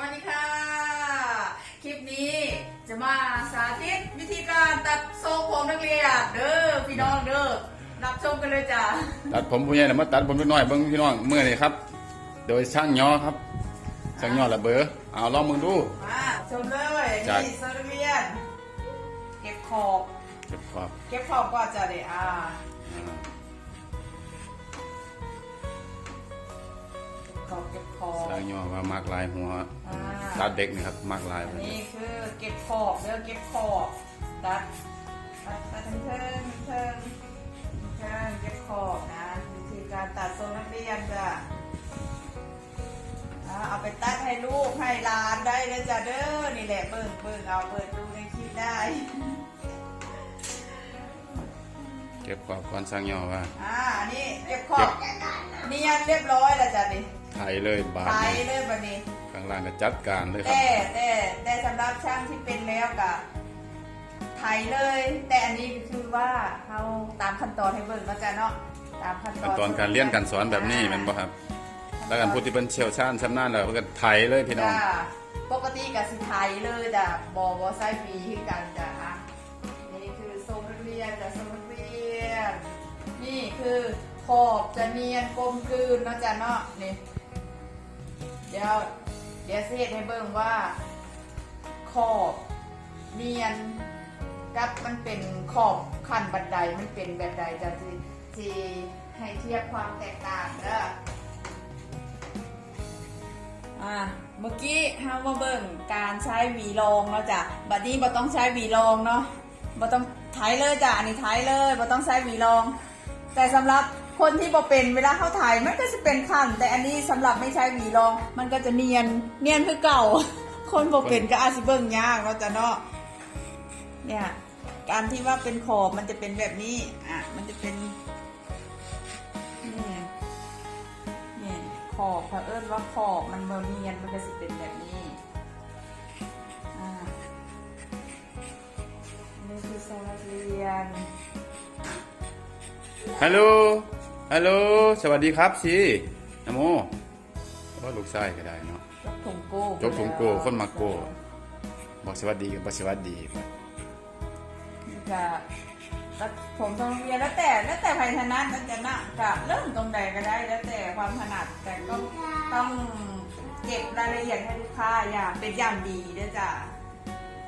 วัสดีค่ะ คลิปนี้จะมาสาธิตวิธีการตัดทรงผมนักเรียนเด้อพี่น้องเด้อรับชมกันเลยจ้ะตัดผมผู้ใหญ่น่ะมาตัดผมเล็กน้อยเบิ่งพี่น้องเมื่อนี่ครับ โดยช่างยอครับช่างยอระเบอเอาลองมึงดูมาชมเลยจ้ะนี่โซนักเรียนเก็บขอบเก็บขอบเก็บขอบก็จะได้อ่าอ่า อบเก็บขอบช่างยอว่ามากลายหัวอ่า ตัดเด็กนี่ครับมากลายอัไปนนี้คือเก็บขอบเด้อเก็บขอบตัดตัดตัดทั้งเทิงเทิงเทิงเก็บขอบนะวิธีการตัดทรงนักเรียนจ้ะอ่าเอาไปตัดให้ลูกให้หลานได้เลยจ้ะเด้อนี่แหละเบิ่งเบิ่งเอาเปิดดูในคลิปได้ เก็บขอบก่อนช่างยอว่า อ่าอันนี้เก็บขอบเนียนเรียบร้อยแล้วจ้ะนี่ ไถเลยบาดไถนี่เลยบัดนี้ข้างล่างก็จัดการเลยครับแต่แต่แต่สำหรับช่างที่เป็นแล้วกะไถเลย แต่อันนี้คือว่าเราตามขั้นตอนให้เบิ่งแล้วจ้ะเนาะตามขั้นตอนขั้นตอนการเรียนการสอนแบบนี้แมันบ่ครับ แล้วกันผู้ที่เป็นเชี่ยวชาญชำนาญแล้วเพิ่นก็ไถเลยพี่น้องจ้ะปกติกับสิไทยเลยจ้ะบอบอไซฟีคือกันจ้ะอะนี่คือทรงนักเรียนจ้ะทรงนักเรียน นี่คือขอบจะเนียนกลมกลืนเนาะจ้ะเนาะนี่ เดี๋ยวเดี๋ยวเสียให้เบิ่งว่าขอบเนียนกับมันเป็นขอบขั้นบันไดมันเป็นแบบใดจะที่ที่ให้เทียบความแตกต่างเด้ออ่าเมื่อกี้เฮามาเบิ่งการใช้หวีรองเนาะจ้ะบัดนี้บ่ต้องใช้หวีรองเนาะบ่ต้องไถเลยจ้ะอันนี้ไถเลยบ่ต้องใช้หวีรอง แต่สำหรับ คนที่บ่เป็นเวลาเข้าถ่ายมันก็จะเป็นขั้นแต่อันนี้สำหรับไม่ใช้หวีรอง มันก็จะเนียนเนียนคือเก่า คนบ่เป็นก็อาจสิเบิ่งยากเนาจะเนาะเนี่ยการที่ว่าเป็นขอบมันจะเป็นแบบนี้อะมันจะเป็นนี่นี่ขอบเขาเอิ้นว่าขอบมันเนียนมันก็จะเป็นแบบนี้อ่านี่คือโซนเรียนฮัลโหล ฮัลโหล สวัสดีครับสินโมว่าลูกชายก็ได้เนาะจกถุงโก้จกถุงโก้คนมาโก้บอกสวัสดีกับบอกสวัสดีครับนี่ก็ตัดผมโซนเรียนแล้วแต่แล้วแต่ใครถนัดแล้วจะนะก็เริ่มตรงใดก็ได้ แล้วแต่ความถนัดแต่ก็ต้องเก็บรายละเอียดให้ลูกค้าอย่างเป็นอย่างดีด้วยจ้ะ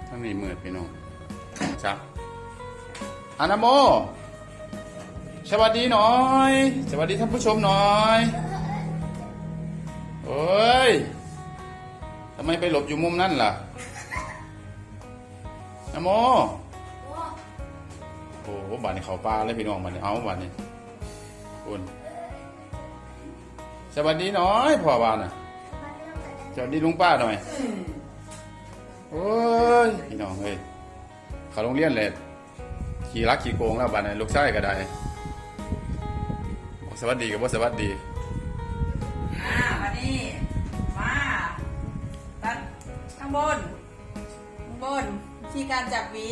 ถ้ามีมืดพี่น้องจับอานาโม สวัสดีหน่อย สวัสดีท่านผู้ชมหน่อยโอ้ยทำไมไปหลบอยู่มุมนั่นล่ะนโม โอ้โหบ้านนี้เขาปลาเลยพี่น้องบ้านนี้เอาบ้านนี้คุณสวัสดีหน่อยพ่อบ้านน่ะสวัสดีลุงป้าหน่อยโอ้ยพี่น้องเอ้ยเขาโรงเรียนเลยขี่รักขี่โกงแล้วบ้านนี้ลูกชายก็ได้ สวัสดีกับว่าสวัสดีอ่ามานี่มาตัดข้างบนข้างบนที่การจับหวี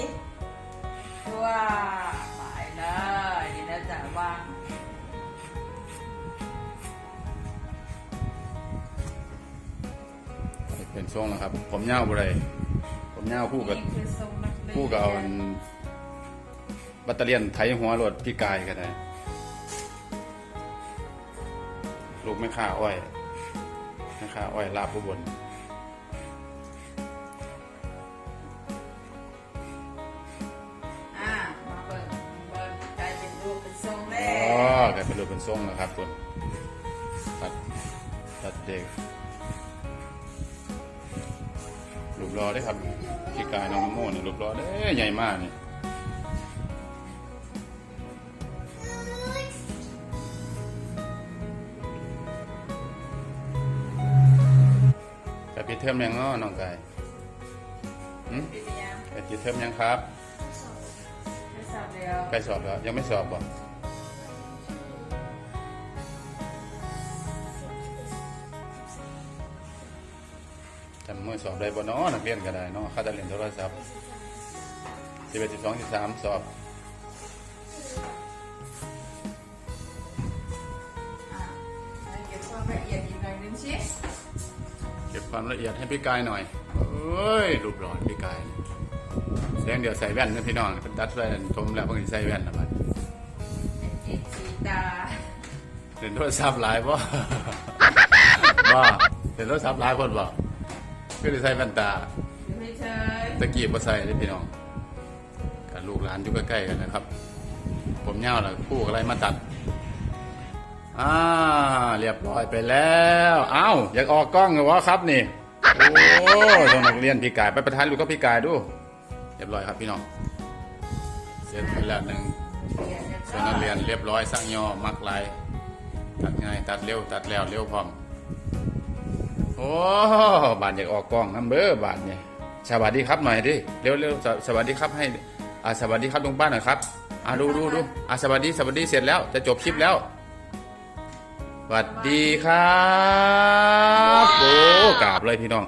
ตัวไปเลยเดี๋ยวเราจะวางเป็นช่วงนะครับ ผมยาวบ่ได้ผมยาวคู่กับนี่คือทรงนักเรียน คู่กับเอาอันแบัตเตอเลียนไถหัวรถพี่กายก็ได้ ลูกไม่ค่าอ้อยไม่ค่าอ้อยลาบผู้บนอ่ามาเบิร์เบิร์กลายเป็นรูปเป็นทรงแรอ๋อกกลายเป็นรูปเป็นทรงนะครับคุณตัดตัดเด็กรูปรอได้ครับพี่กายน้องนโมเนี่ยรูปรอได้ใหญ่มากนี่แต่ปีเทอมยังเนาะน้องกายหืมปีนี้ยังแต่ปีเทอมยังครับไม่ทราบแล้วใกล้สอบแล้ว ยังไม่สอบบ่จำเมื่อสอบได้บ่เนาะนักเรียนก็ได้เนาะค่าจะเรียนโทรศัพท์สิบเอ็ดสิบสองสิบสามสอบอ่าเก็บความละเอียดอีกหน่อยนึงชิเก็บ คความละเอียดให้พี่กายหน่อยเอ้ยรูปหล่อพี่กายเสียงเดี๋ยวใส่แว่นนะพี่น้องเพิ่นตัดแว่นชมแล้วเพิ่งสิใส่แว่นแล้วบัดจีจีตาเล่นโทรศัพท์หลายบ่บ่เล่นโทรศัพท์หลายคนบ่ก็เลยใส่แว่นตาอยู่เฉยตะกี้บ่ใส่เลยพี่น้องกับลูกหลานอยู่ใกล้ๆกันนะครับ ผมยาวแล้วคู่อะไรมาตัด อ่า เรียบร้อยไปแล้วอ้าวอยากออกกล้องเหรอครับนี่ โอ้ต้องนักเรียนพี่กายไปประทานลูกก็พี่กายดู เรียบร้อยครับพี่น้อง เสร็จไปแล้วหนึ่งส่วนนักเรียนเรียบร้อยสร้างย่อมักลายตัดง่ายตัดเร็วตัดแล้วเร็วพร้อม โอ้บาทอยากออกกล้องน้ำเบ้อบาทเนี่ยสวัสดีครับหน่อยดิเร็วเร็วสสวัสดีครับให้อ่าสวัสดีครับลุงป้าหน่อยครับอ่าดูดูดูอ่าสวัสดีสวัสดีเสร็จแล้วจะจบคลิปแล้ว สวัสดีครับโอ้กราบเลยพี่น้อง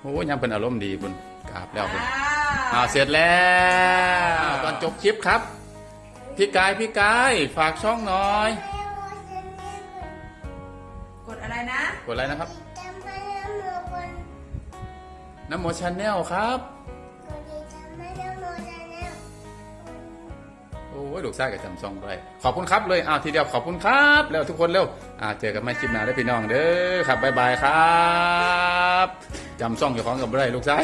โอ้ยังเป็นอารมณ์ดีคุณกราบแล้วคุณอ่าเสร็จแล้วตอนจบคลิปครับ พี่กายพี่กายฝากช่องหน่อย กดอะไรนะกดอะไรนะครับน้ำโมชาแนลครับ ยลูกชายกับจำซองด้วยขอบคุณครับเลยอ้าวทีเดียวขอบคุณครับแล้วทุกคนเร็วอ่าเจอกันใหม่คลิปหน้าได้พี่น้องเด้อครับบ๊ายบายครับจำซ่องอยู่ของกับไรลูกชาย